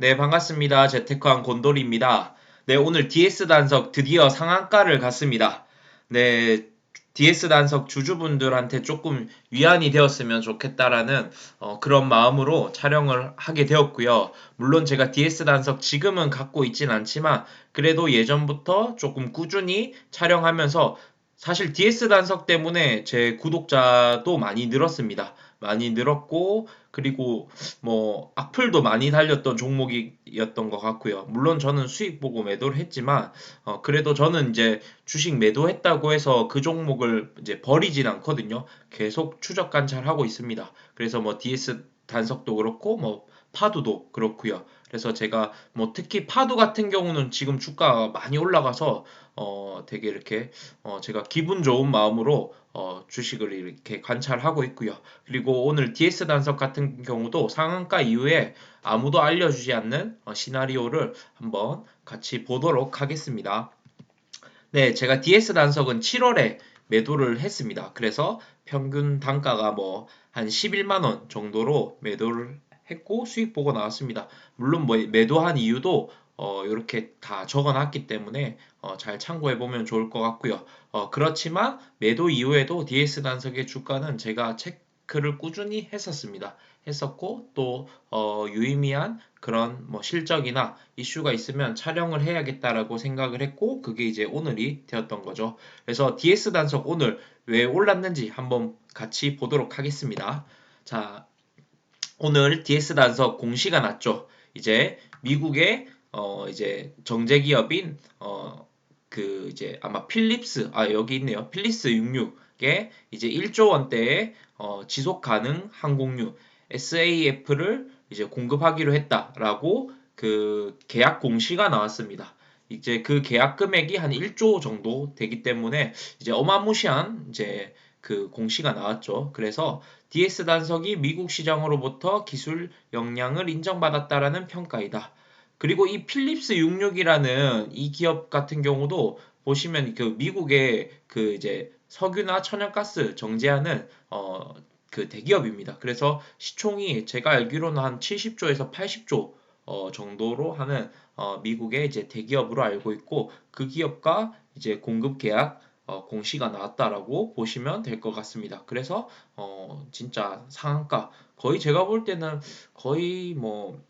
네, 반갑습니다. 재테크한 곤돌입니다. 네, 오늘 DS 단석 드디어 상한가를 갔습니다. 네, DS 단석 주주분들한테 조금 위안이 되었으면 좋겠다라는 어, 그런 마음으로 촬영을 하게 되었고요. 물론 제가 DS 단석 지금은 갖고 있진 않지만 그래도 예전부터 조금 꾸준히 촬영하면서 사실 DS 단석 때문에 제 구독자도 많이 늘었습니다. 많이 늘었고 그리고 뭐 악플도 많이 달렸던 종목이었던 것 같고요. 물론 저는 수익 보고 매도를 했지만 어 그래도 저는 이제 주식 매도했다고 해서 그 종목을 이제 버리진 않거든요. 계속 추적 관찰하고 있습니다. 그래서 뭐 DS 단석도 그렇고 뭐 파도도 그렇고요. 그래서 제가 뭐 특히 파도 같은 경우는 지금 주가가 많이 올라가서 어 되게 이렇게 어 제가 기분 좋은 마음으로 어 주식을 이렇게 관찰하고 있고요. 그리고 오늘 DS 단석 같은 경우도 상한가 이후에 아무도 알려주지 않는 어 시나리오를 한번 같이 보도록 하겠습니다. 네, 제가 DS 단석은 7월에 매도를 했습니다. 그래서 평균 단가가 뭐 한 11만 원 정도로 매도를 했고 수익 보고 나왔습니다. 물론 뭐 매도한 이유도 어, 이렇게 다 적어놨기 때문에 어, 잘 참고해 보면 좋을 것 같고요. 어, 그렇지만 매도 이후에도 DS 단석의 주가는 제가 체크를 꾸준히 했었습니다. 했었고 또 어, 유의미한 그런 뭐 실적이나 이슈가 있으면 촬영을 해야겠다라고 생각을 했고 그게 이제 오늘이 되었던 거죠. 그래서 DS 단석 오늘 왜 올랐는지 한번 같이 보도록 하겠습니다. 자, 오늘 DS 단석 공시가 났죠. 이제 미국의 어 이제 정제 기업인 어 그 이제 아마 필립스 아 여기 있네요. 필립스 66에 이제 1조 원대의 어 지속 가능 항공유 SAF를 이제 공급하기로 했다라고 그 계약 공시가 나왔습니다. 이제 그 계약 금액이 한 1조 정도 되기 때문에 이제 어마무시한 이제 그 공시가 나왔죠. 그래서 DS 단석이 미국 시장으로부터 기술 역량을 인정받았다라는 평가이다. 그리고 이 필립스 66이라는 이 기업 같은 경우도 보시면 그 미국의 그 이제 석유나 천연가스 정제하는 어 그 대기업입니다. 그래서 시총이 제가 알기로는 한 70조에서 80조 어 정도로 하는 어 미국의 이제 대기업으로 알고 있고 그 기업과 이제 공급 계약 어, 공시가 나왔다라고 보시면 될 것 같습니다. 그래서 어, 진짜 상한가 거의 제가 볼 때는 거의 뭐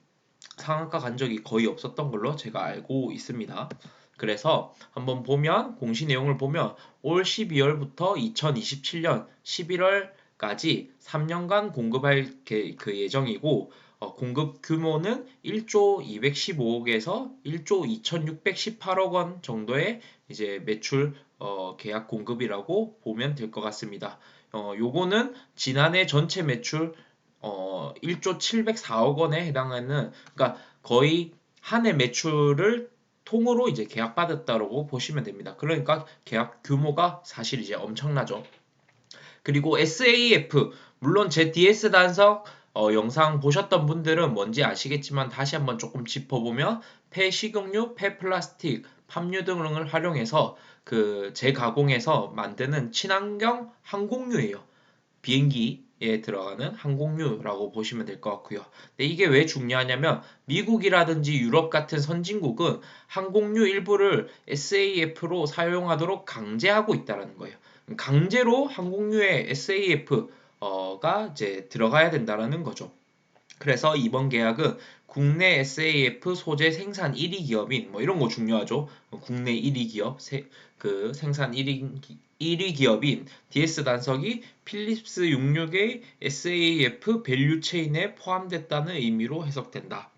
상한가 간 적이 거의 없었던 걸로 제가 알고 있습니다. 그래서 한번 보면 공시 내용을 보면 올 12월부터 2027년 11월까지 3년간 공급할 그 예정이고 어, 공급 규모는 1조 215억에서 1조 2618억 원 정도의 이제 매출 어, 계약 공급이라고 보면 될 것 같습니다. 어, 요거는 지난해 전체 매출 어, 1조 704억 원에 해당하는 그러니까 거의 한 해 매출을 통으로 이제 계약 받았다고 보시면 됩니다. 그러니까 계약 규모가 사실 이제 엄청나죠. 그리고 SAF 물론 제 DS 단석 어, 영상 보셨던 분들은 뭔지 아시겠지만 다시 한번 조금 짚어보면 폐식용유, 폐플라스틱, 팜유 등을 활용해서 그 재가공해서 만드는 친환경 항공유예요. 비행기 에 들어가는 항공유라고 보시면 될 것 같고요. 근데 이게 왜 중요하냐면 미국이라든지 유럽 같은 선진국은 항공유 일부를 SAF로 사용하도록 강제하고 있다는 거예요. 강제로 항공유에 SAF가 이제 들어가야 된다는 거죠. 그래서 이번 계약은 국내 SAF 소재 생산 1위 기업인 뭐 이런 거 중요하죠. 국내 1위 기업 세, 그 생산 1위, 1위 기업인 DS 단석이 필립스 66의 SAF 밸류 체인에 포함됐다는 의미로 해석된다.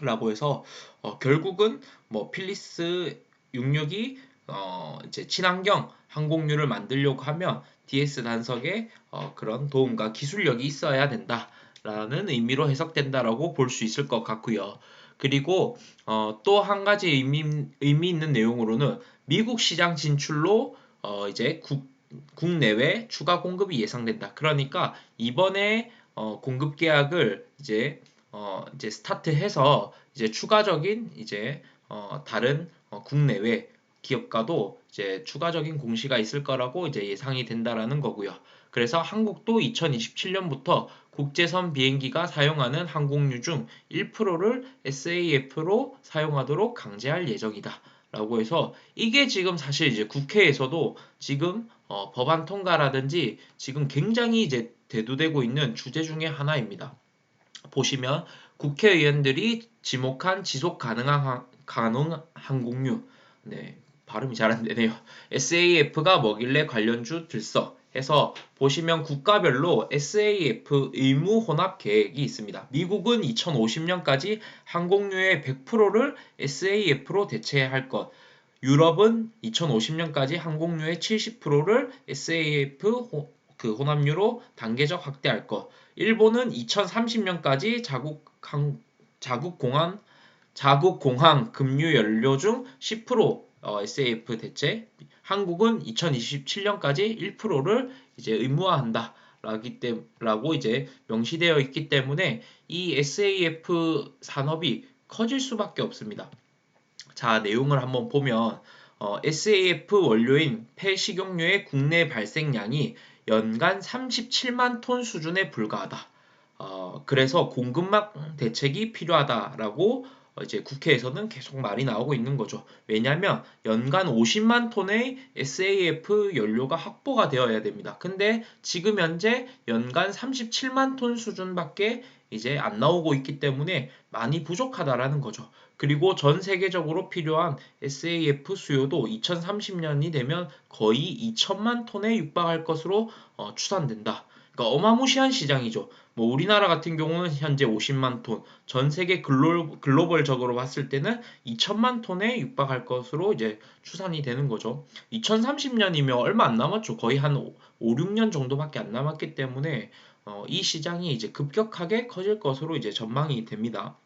라고 해서 어, 결국은 뭐 필립스 66이 어, 이제 친환경 항공유를 만들려고 하면 DS 단석에 어, 그런 도움과 기술력이 있어야 된다. 라는 의미로 해석된다라고 볼 수 있을 것 같고요. 그리고 어, 또 한 가지 의미, 의미 있는 내용으로는 미국 시장 진출로 어, 이제 국, 국내외 추가 공급이 예상된다. 그러니까 이번에 어, 공급 계약을 이제 어, 이제 스타트해서 이제 추가적인 이제 어, 다른 어, 국내외 기업과도 이제 추가적인 공시가 있을 거라고 이제 예상이 된다라는 거고요. 그래서 한국도 2027년부터 국제선 비행기가 사용하는 항공유 중 1%를 SAF로 사용하도록 강제할 예정이다. 라고 해서 이게 지금 사실 이제 국회에서도 지금 어, 법안 통과라든지 지금 굉장히 이제 대두되고 있는 주제 중에 하나입니다. 보시면 국회의원들이 지목한 지속 가능한 가능 항공유 네 발음이 잘 안 되네요. SAF가 뭐길래 관련주 들썩 해서 보시면 국가별로 SAF 의무 혼합 계획이 있습니다. 미국은 2050년까지 항공유의 100%를 SAF로 대체할 것. 유럽은 2050년까지 항공유의 70%를 SAF 호, 그 혼합유로 단계적 확대할 것. 일본은 2030년까지 자국 항, 자국 공항 자국 공항 급유 연료 중 10% 어, SAF 대체. 한국은 2027년까지 1%를 이제 의무화한다. 라고 이제 명시되어 있기 때문에 이 SAF 산업이 커질 수밖에 없습니다. 자, 내용을 한번 보면 어, SAF 원료인 폐식용유의 국내 발생량이 연간 37만 톤 수준에 불과하다. 어, 그래서 공급망 대책이 필요하다라고 어, 이제 국회에서는 계속 말이 나오고 있는 거죠. 왜냐하면 연간 50만 톤의 SAF 연료가 확보가 되어야 됩니다. 근데 지금 현재 연간 37만 톤 수준밖에 이제 안 나오고 있기 때문에 많이 부족하다라는 거죠. 그리고 전 세계적으로 필요한 SAF 수요도 2030년이 되면 거의 2천만 톤에 육박할 것으로 어, 추산된다. 그러니까 어마무시한 시장이죠. 뭐 우리나라 같은 경우는 현재 50만 톤, 전 세계 글로, 글로벌적으로 봤을 때는 2천만 톤에 육박할 것으로 이제 추산이 되는 거죠. 2030년이면 얼마 안 남았죠. 거의 한 5, 6년 정도밖에 안 남았기 때문에 어, 이 시장이 이제 급격하게 커질 것으로 이제 전망이 됩니다.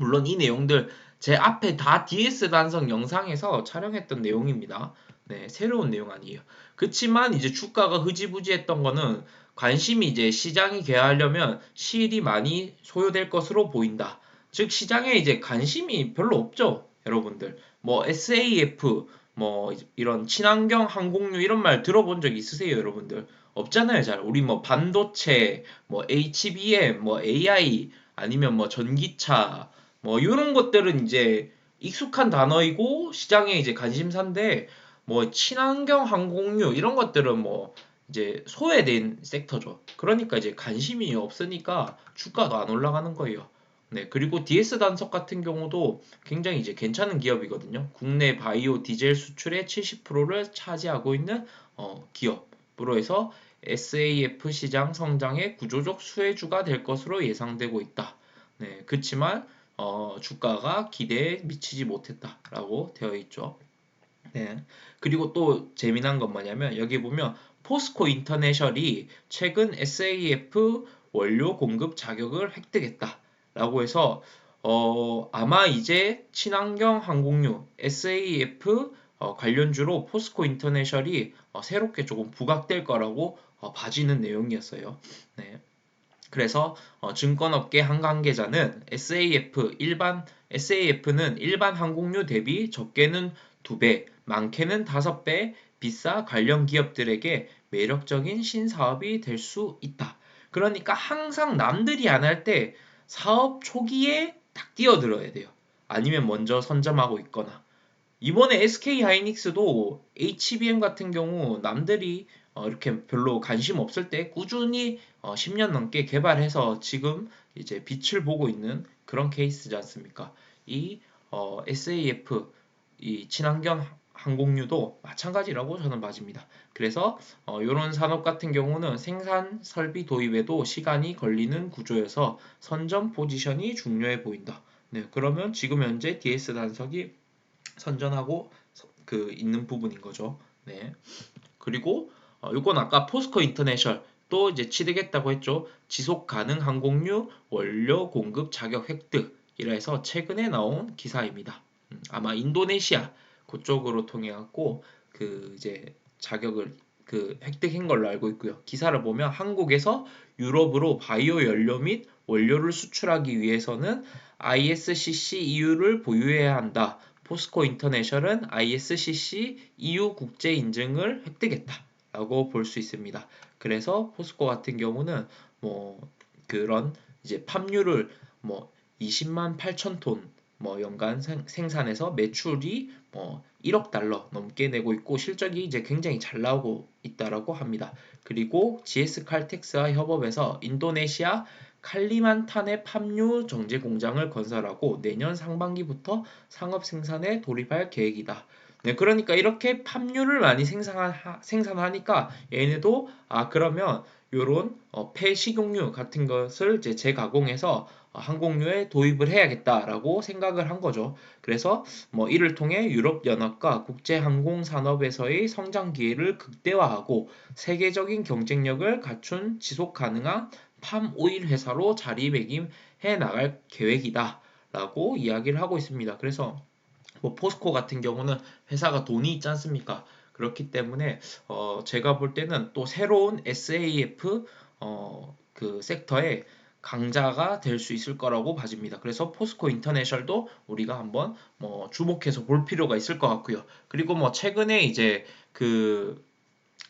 물론 이 내용들 제 앞에 다 DS 단성 영상에서 촬영했던 내용입니다. 네, 새로운 내용 아니에요. 그렇지만 이제 주가가 흐지부지했던 거는 관심이 이제 시장이 개화하려면 실이 많이 소요될 것으로 보인다. 즉 시장에 이제 관심이 별로 없죠. 여러분들. 뭐 SAF 뭐 이런 친환경 항공유 이런 말 들어본 적 있으세요, 여러분들? 없잖아요, 잘. 우리 뭐 반도체, 뭐 HBM, 뭐 AI 아니면 뭐 전기차 뭐 이런 것들은 이제 익숙한 단어이고 시장에 이제 관심사인데 뭐 친환경 항공유 이런 것들은 뭐 이제 소외된 섹터죠. 그러니까 이제 관심이 없으니까 주가도 안 올라가는 거예요. 네, 그리고 DS 단석 같은 경우도 굉장히 이제 괜찮은 기업이거든요. 국내 바이오 디젤 수출의 70%를 차지하고 있는 어, 기업으로 해서 SAF 시장 성장의 구조적 수혜주가 될 것으로 예상되고 있다. 네, 그렇지만 어, 주가가 기대에 미치지 못했다라고 되어 있죠. 네. 그리고 또 재미난 건 뭐냐면 여기 보면 포스코 인터내셜이 최근 SAF 원료 공급 자격을 획득했다. 라고 해서 어, 아마 이제 친환경 항공유 SAF 어, 관련주로 포스코 인터내셜이 어, 새롭게 조금 부각될 거라고 어, 봐지는 내용이었어요. 네. 그래서 어, 증권업계 한 관계자는 SAF 일반 SAF는 일반 항공유 대비 적게는 2배, 많게는 5배 비싸 관련 기업들에게 매력적인 신사업이 될 수 있다. 그러니까 항상 남들이 안 할 때 사업 초기에 딱 뛰어들어야 돼요. 아니면 먼저 선점하고 있거나. 이번에 SK 하이닉스도 HBM 같은 경우 남들이 어, 이렇게 별로 관심 없을 때 꾸준히 어, 10년 넘게 개발해서 지금 이제 빛을 보고 있는 그런 케이스지 않습니까? 이 어, SAF 이 친환경 항공유도 마찬가지라고 저는 맞습니다. 그래서 어, 이런 산업 같은 경우는 생산 설비 도입에도 시간이 걸리는 구조여서 선점 포지션이 중요해 보인다. 네, 그러면 지금 현재 DS 단석이 선전하고 그 있는 부분인 거죠. 네. 그리고 어, 이건 아까 포스코 인터내셜 또 이제 취득했다고 했죠. 지속 가능 항공유 원료 공급 자격 획득이라 해서 최근에 나온 기사입니다. 음, 아마 인도네시아 그쪽으로 통해 갖고 그 이제 자격을 그 획득한 걸로 알고 있고요. 기사를 보면 한국에서 유럽으로 바이오 연료 및 원료를 수출하기 위해서는 ISCC EU를 보유해야 한다. 포스코 인터내셜은 ISCC EU 국제 인증을 획득했다. 라고 볼 수 있습니다. 그래서 포스코 같은 경우는 뭐 그런 이제 팜유를 뭐 20만 8천 톤 뭐 연간 생, 생산해서 매출이 뭐 1억 달러 넘게 내고 있고 실적이 이제 굉장히 잘 나오고 있다라고 합니다. 그리고 GS 칼텍스와 협업해서 인도네시아 칼리만탄의 팜유 정제 공장을 건설하고 내년 상반기부터 상업 생산에 돌입할 계획이다. 네, 그러니까 이렇게 팜유를 많이 생산하, 생산하니까 얘네도 아 그러면 요런 어, 폐식용유 같은 것을 이제 재가공해서 어, 항공유에 도입을 해야겠다라고 생각을 한 거죠. 그래서 뭐 이를 통해 유럽 연합과 국제 항공 산업에서의 성장 기회를 극대화하고 세계적인 경쟁력을 갖춘 지속 가능한 팜 오일 회사로 자리매김해 나갈 계획이다라고 이야기를 하고 있습니다. 그래서 뭐 포스코 같은 경우는 회사가 돈이 있지 않습니까? 그렇기 때문에 어 제가 볼 때는 또 새로운 SAF 어 그 섹터에 강자가 될 수 있을 거라고 봐집니다. 그래서 포스코 인터내셔널도 우리가 한번 뭐 주목해서 볼 필요가 있을 것 같고요. 그리고 뭐 최근에 이제 그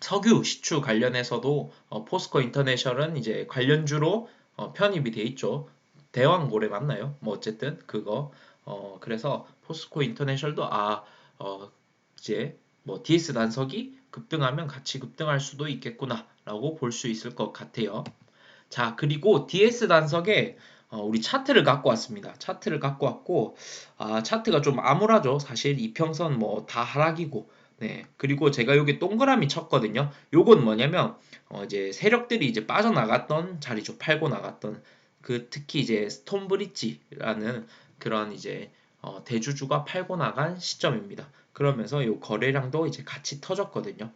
석유 시추 관련해서도 어 포스코 인터내셔널은 이제 관련주로 어 편입이 돼 있죠. 대왕고래 맞나요? 뭐 어쨌든 그거 어 그래서 포스코 인터내셔널도 아 어 이제 뭐 DS 단석이 급등하면 같이 급등할 수도 있겠구나라고 볼 수 있을 것 같아요. 자 그리고 DS 단석에 어, 우리 차트를 갖고 왔습니다. 차트를 갖고 왔고 아 차트가 좀 암울하죠. 사실 이평선 뭐 다 하락이고 네 그리고 제가 여기 동그라미 쳤거든요. 요건 뭐냐면 어, 이제 세력들이 이제 빠져나갔던 자리죠. 팔고 나갔던 그 특히 이제 스톤브릿지라는 그런 이제 어, 대주주가 팔고 나간 시점입니다. 그러면서 이 거래량도 이제 같이 터졌거든요.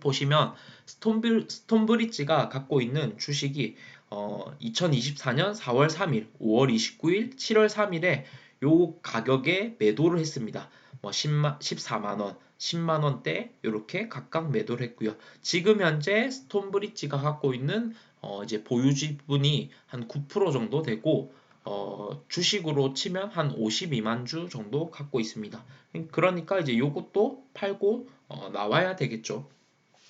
보시면 스톤빌, 스톤브릿지가 갖고 있는 주식이 어, 2024년 4월 3일, 5월 29일, 7월 3일에 요 가격에 매도를 했습니다. 뭐 10만, 14만 원, 10만 원대 이렇게 각각 매도를 했고요. 지금 현재 스톤브릿지가 갖고 있는 어, 이제 보유 지분이 한 9% 정도 되고 어, 주식으로 치면 한 52만 주 정도 갖고 있습니다. 그러니까 이제 요것도 팔고 어, 나와야 되겠죠.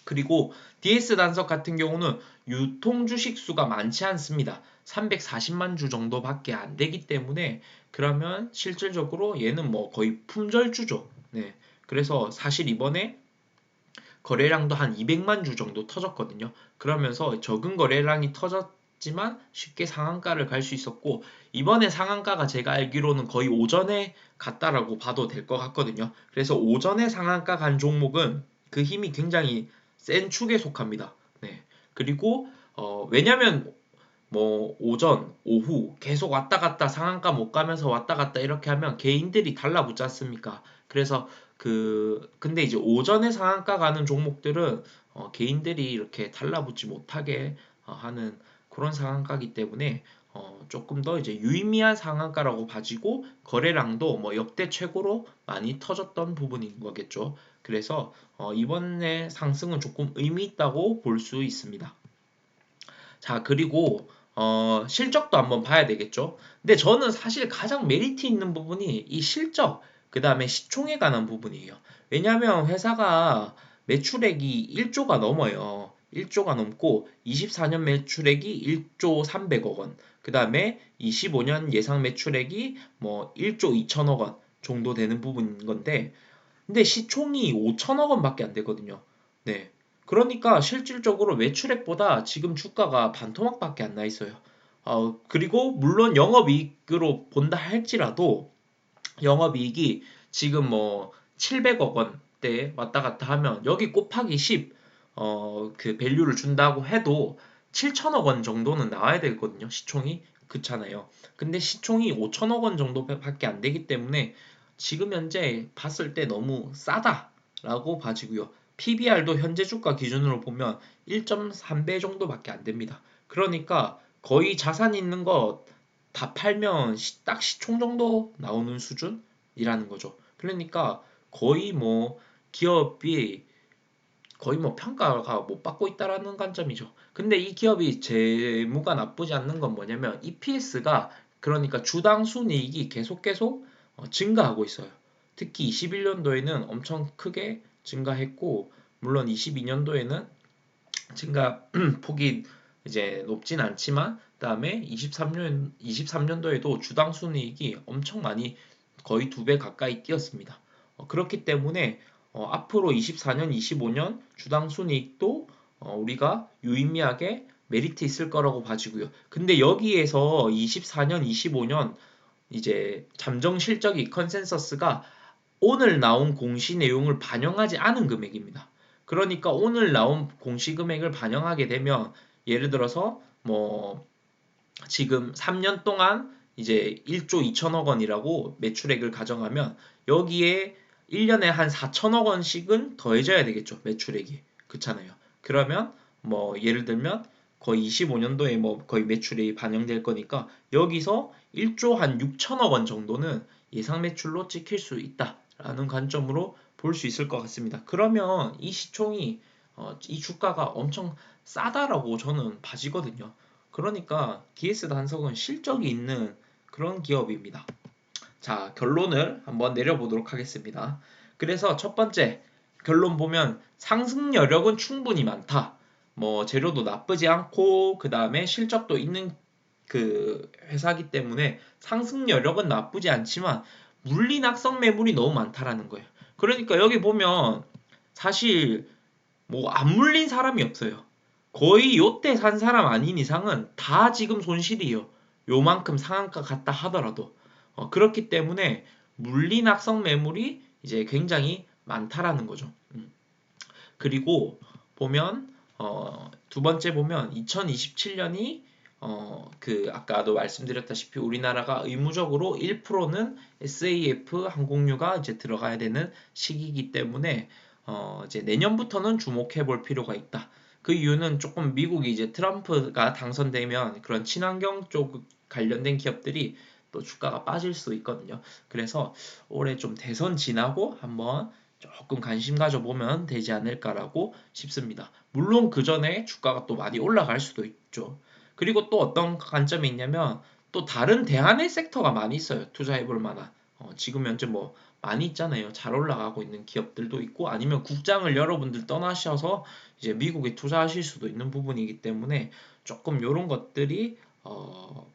그리고 DS 단석 같은 경우는 유통 주식 수가 많지 않습니다. 340만 주 정도밖에 안 되기 때문에 그러면 실질적으로 얘는 뭐 거의 품절주죠. 네. 그래서 사실 이번에 거래량도 한 200만 주 정도 터졌거든요. 그러면서 적은 거래량이 터졌 지만 쉽게 상한가를 갈 수 있었고 이번에 상한가가 제가 알기로는 거의 오전에 갔다라고 봐도 될 것 같거든요. 그래서 오전에 상한가 간 종목은 그 힘이 굉장히 센 축에 속합니다. 네. 그리고 어, 왜냐면 뭐 오전, 오후 계속 왔다 갔다 상한가 못 가면서 왔다 갔다 이렇게 하면 개인들이 달라붙지 않습니까? 그래서 그 근데 이제 오전에 상한가 가는 종목들은 어, 개인들이 이렇게 달라붙지 못하게 어, 하는 그런 상한가기 때문에 어, 조금 더 이제 유의미한 상한가라고 봐지고 거래량도 뭐 역대 최고로 많이 터졌던 부분인 거겠죠. 그래서 어, 이번에 상승은 조금 의미 있다고 볼 수 있습니다. 자 그리고 어, 실적도 한번 봐야 되겠죠. 근데 저는 사실 가장 메리트 있는 부분이 이 실적 그 다음에 시총에 관한 부분이에요. 왜냐하면 회사가 매출액이 1조가 넘어요. 1조가 넘고 24년 매출액이 1조 300억 원. 그 다음에 25년 예상 매출액이 뭐 1조 2천억 원 정도 되는 부분인 건데 근데 시총이 5천억 원밖에 안 되거든요. 네. 그러니까 실질적으로 매출액보다 지금 주가가 반토막밖에 안 나 있어요. 어, 그리고 물론 영업이익으로 본다 할지라도 영업이익이 지금 뭐 700억 원대 왔다 갔다 하면 여기 곱하기 10 어, 그 밸류를 준다고 해도 7천억 원 정도는 나와야 되거든요. 시총이. 그렇잖아요. 근데 시총이 5천억 원 정도밖에 안 되기 때문에 지금 현재 봤을 때 너무 싸다라고 봐지고요. PBR도 현재 주가 기준으로 보면 1.3배 정도밖에 안 됩니다. 그러니까 거의 자산 있는 거 다 팔면 딱 시총 정도 나오는 수준이라는 거죠. 그러니까 거의 뭐 기업이 거의 뭐 평가가 못 받고 있다라는 관점이죠. 근데 이 기업이 재무가 나쁘지 않는 건 뭐냐면 EPS가 그러니까 주당 순이익이 계속 계속 어, 증가하고 있어요. 특히 21년도에는 엄청 크게 증가했고 물론 22년도에는 증가 폭이 이제 높진 않지만 그다음에 23년 23년도에도 주당 순이익이 엄청 많이 거의 두 배 가까이 뛰었습니다. 어, 그렇기 때문에 어, 앞으로 24년, 25년 주당 순이익도 어, 우리가 유의미하게 메리트 있을 거라고 봐지고요. 근데 여기에서 24년, 25년 이제 잠정 실적이 컨센서스가 오늘 나온 공시 내용을 반영하지 않은 금액입니다. 그러니까 오늘 나온 공시 금액을 반영하게 되면 예를 들어서 뭐 지금 3년 동안 이제 1조 2천억 원이라고 매출액을 가정하면 여기에 1년에 한 4천억 원씩은 더해져야 되겠죠. 매출액이. 그렇잖아요. 그러면 뭐 예를 들면 거의 25년도에 뭐 거의 매출이 반영될 거니까 여기서 1조 한 6천억 원 정도는 예상 매출로 찍힐 수 있다라는 관점으로 볼 수 있을 것 같습니다. 그러면 이 시총이 어, 이 주가가 엄청 싸다라고 저는 봐지거든요. 그러니까 DS 단석은 실적이 있는 그런 기업입니다. 자, 결론을 한번 내려보도록 하겠습니다. 그래서 첫 번째 결론 보면 상승 여력은 충분히 많다. 뭐 재료도 나쁘지 않고 그 다음에 실적도 있는 그 회사기 때문에 상승 여력은 나쁘지 않지만 물리 낙성 매물이 너무 많다라는 거예요. 그러니까 여기 보면 사실 뭐 안 물린 사람이 없어요. 거의 요때 산 사람 아닌 이상은 다 지금 손실이에요. 요만큼 상한가 갔다 하더라도 어, 그렇기 때문에 물린 악성 매물이 이제 굉장히 많다라는 거죠. 음. 그리고 보면 어, 두 번째 보면 2027년이 어, 그 아까도 말씀드렸다시피 우리나라가 의무적으로 1%는 SAF 항공유가 이제 들어가야 되는 시기이기 때문에 어, 이제 내년부터는 주목해 볼 필요가 있다. 그 이유는 조금 미국이 이제 트럼프가 당선되면 그런 친환경 쪽 관련된 기업들이 또 주가가 빠질 수 있거든요. 그래서 올해 좀 대선 지나고 한번 조금 관심 가져보면 되지 않을까라고 싶습니다. 물론 그 전에 주가가 또 많이 올라갈 수도 있죠. 그리고 또 어떤 관점이 있냐면 또 다른 대안의 섹터가 많이 있어요. 투자해볼 만한. 어, 지금 현재 뭐 많이 있잖아요. 잘 올라가고 있는 기업들도 있고 아니면 국장을 여러분들 떠나셔서 이제 미국에 투자하실 수도 있는 부분이기 때문에 조금 이런 것들이 어,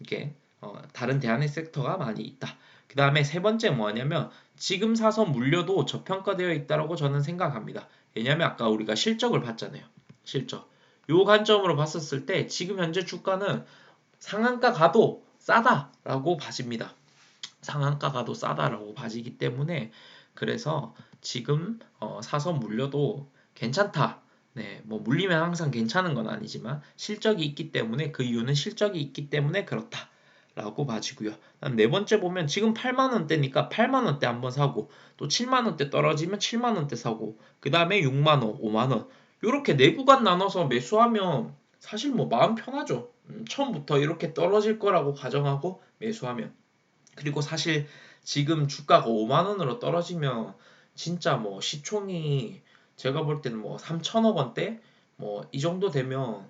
이게 어, 다른 대안의 섹터가 많이 있다. 그 다음에 세 번째 뭐냐면 지금 사서 물려도 저평가되어 있다고 저는 생각합니다. 왜냐하면 아까 우리가 실적을 봤잖아요. 실적. 요 관점으로 봤었을 때 지금 현재 주가는 상한가 가도 싸다라고 봐집니다. 상한가 가도 싸다라고 봐지기 때문에 그래서 지금 어, 사서 물려도 괜찮다. 네, 뭐 물리면 항상 괜찮은 건 아니지만 실적이 있기 때문에 그 이유는 실적이 있기 때문에 그렇다. 라고 봐지고요. 네 번째 보면 지금 8만 원대니까 8만 원대 한번 사고 또 7만 원대 떨어지면 7만 원대 사고 그 다음에 6만 원, 5만 원 이렇게 네 구간 나눠서 매수하면 사실 뭐 마음 편하죠. 음, 처음부터 이렇게 떨어질 거라고 가정하고 매수하면 그리고 사실 지금 주가가 5만 원으로 떨어지면 진짜 뭐 시총이 제가 볼 때는 뭐 3천억 원대 뭐 이 정도 되면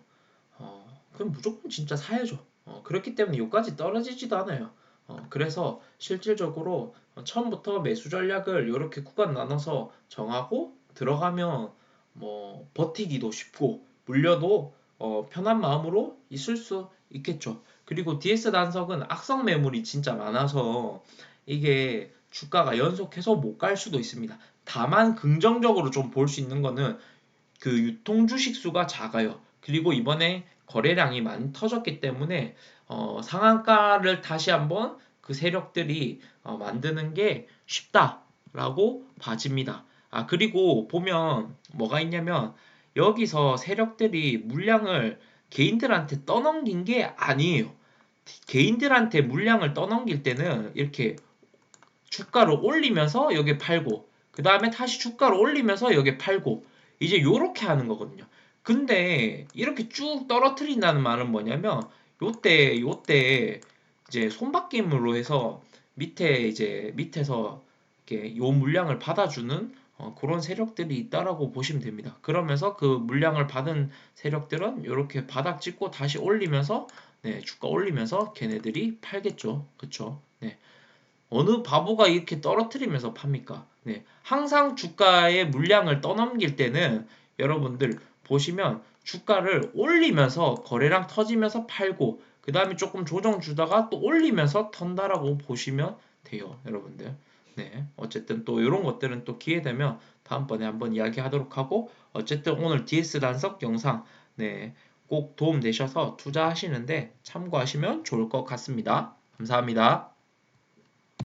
어 그럼 무조건 진짜 사야죠. 어 그렇기 때문에 여기까지 떨어지지도 않아요. 어 그래서 실질적으로 처음부터 매수 전략을 이렇게 구간 나눠서 정하고 들어가면 뭐 버티기도 쉽고 물려도 어 편한 마음으로 있을 수 있겠죠. 그리고 DS 단석은 악성 매물이 진짜 많아서 이게 주가가 연속해서 못 갈 수도 있습니다. 다만 긍정적으로 좀 볼 수 있는 거는 그 유통 주식 수가 작아요. 그리고 이번에 거래량이 많이 터졌기 때문에 어, 상한가를 다시 한번 그 세력들이 어, 만드는 게 쉽다라고 봐집니다. 아 그리고 보면 뭐가 있냐면 여기서 세력들이 물량을 개인들한테 떠넘긴 게 아니에요. 개인들한테 물량을 떠넘길 때는 이렇게 주가를 올리면서 여기 팔고 그 다음에 다시 주가를 올리면서 여기 팔고 이제 요렇게 하는 거거든요. 근데 이렇게 쭉 떨어뜨린다는 말은 뭐냐면 요때 요때 이제 손바뀜으로 해서 밑에 이제 밑에서 이렇게 요 물량을 받아주는 어, 그런 세력들이 있다라고 보시면 됩니다. 그러면서 그 물량을 받은 세력들은 이렇게 바닥 찍고 다시 올리면서 네, 주가 올리면서 걔네들이 팔겠죠. 그쵸? 네. 어느 바보가 이렇게 떨어뜨리면서 팝니까? 네. 항상 주가의 물량을 떠넘길 때는 여러분들 보시면 주가를 올리면서 거래량 터지면서 팔고 그 다음에 조금 조정 주다가 또 올리면서 턴다라고 보시면 돼요 여러분들 네 어쨌든 또 이런 것들은 또 기회 되면 다음번에 한번 이야기하도록 하고 어쨌든 오늘 DS 단석 영상 네 꼭 도움 되셔서 투자하시는데 참고하시면 좋을 것 같습니다 감사합니다.